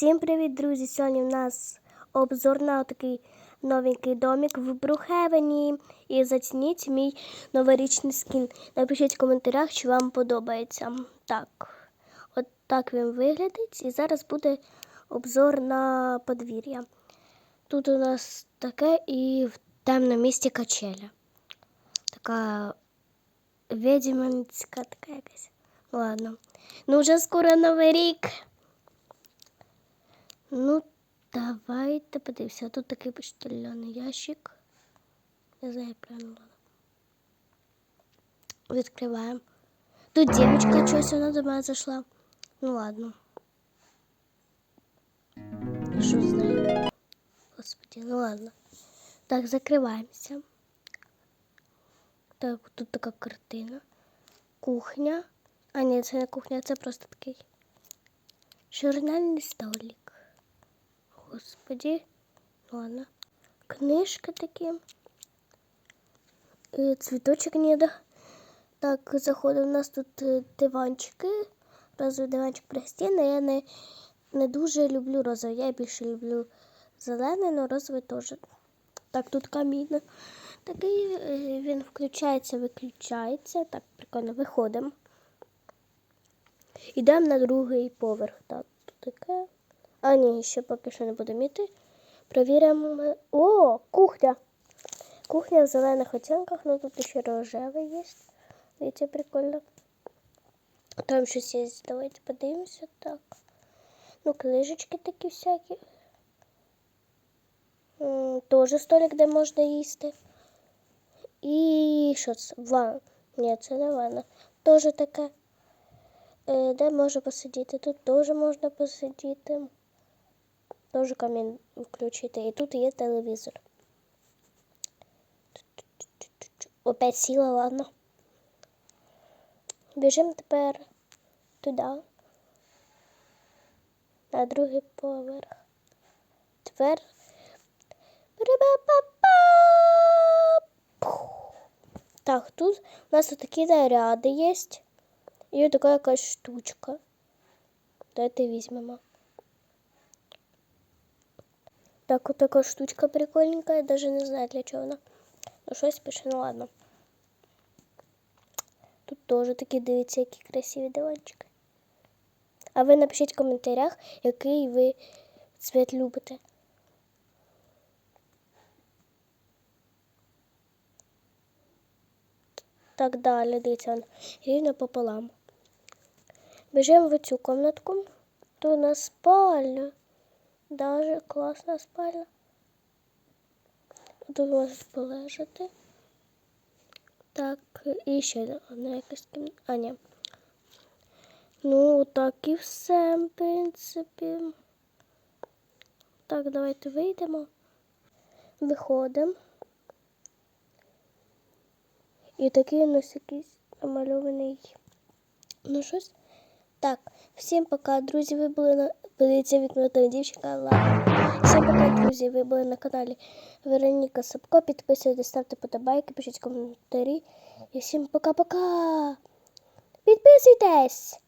Всім привіт, друзі! Сьогодні в нас обзор на такий новенький домик в Брухевені. І зацініть мій новорічний скін. Напишіть в коментарях, чи вам подобається. Так, от так він виглядить. І зараз буде обзор на подвір'я. Тут у нас таке і в темному місті качеля. Така відьманська така якась. Ладно. Ну, вже скоро новий рік. Ну, давайте подивимося. Тут такий почтальонний ящик. Не знаю, як правильно. Відкриваємо. Тут дівчинка щось вона до мене зайшла. Ну ладно. Що з нею? Господи, ну ладно. Так, закриваємося. Так, тут така картина. Кухня. А ні, це не кухня, це просто такий журнальний столик. Господи, ладно. Книжки такі. І цвіточок ніде. Так, заходимо. У нас тут е, диванчики. Розовий диванчик пристійний. Я не, не дуже люблю розовий. Я більше люблю зелений, але розовий теж. Так, тут камін. Такий е, він включається, виключається. Так, прикольно, виходимо. Йдемо на другий поверх. Так, тут таке. А, ні, ще поки що не будемо йти. Провіримо. О, кухня! Кухня в зелених оттінках, ну тут ще рожевий є. Дивіться, прикольно. Там щось є. Давайте подивимося. Так. Ну, книжечки такі всякі. Тоже столик, де можна їсти. І що це? Ванна. Ні, це не ванна. Тоже таке. Е, Де можна посидіти? Тут теж можна посидіти. Теж камін включити. І тут є телевізор. Опять сіла, ладно. Біжимо тепер туди. На другий поверх. Тепер. Так, тут у нас такі наряди є. І така якась штучка. Давайте візьмемо. Так, вот такая штучка прикольненькая. Даже не знаю, для чого вона. Ну, щось пише, ну ладно. Тут теж такі, дивіться, які красиві диванчики. А ви напишіть в коментарях, який ви цвет любите. Так далі, дивіться, рівно пополам. Біжимо в цю комнатку. Тут у нас спальня. Даже класна спальня. Тут можеш полежати. Так, і ще одна якась кімната. А, ні. Ну, так і все, в принципі. Так, давайте вийдемо. Виходимо. І такий у нас якийсь намальований. Ну щось. Так, всім пока, друзі. Ви були на Вікно та дівчинка. Ладно. Всім пока, друзі. Ви були на каналі Вероніка Сапко. Підписуйтесь, ставте подобайки, пишіть коментарі. І всім пока-пока. Підписуйтесь!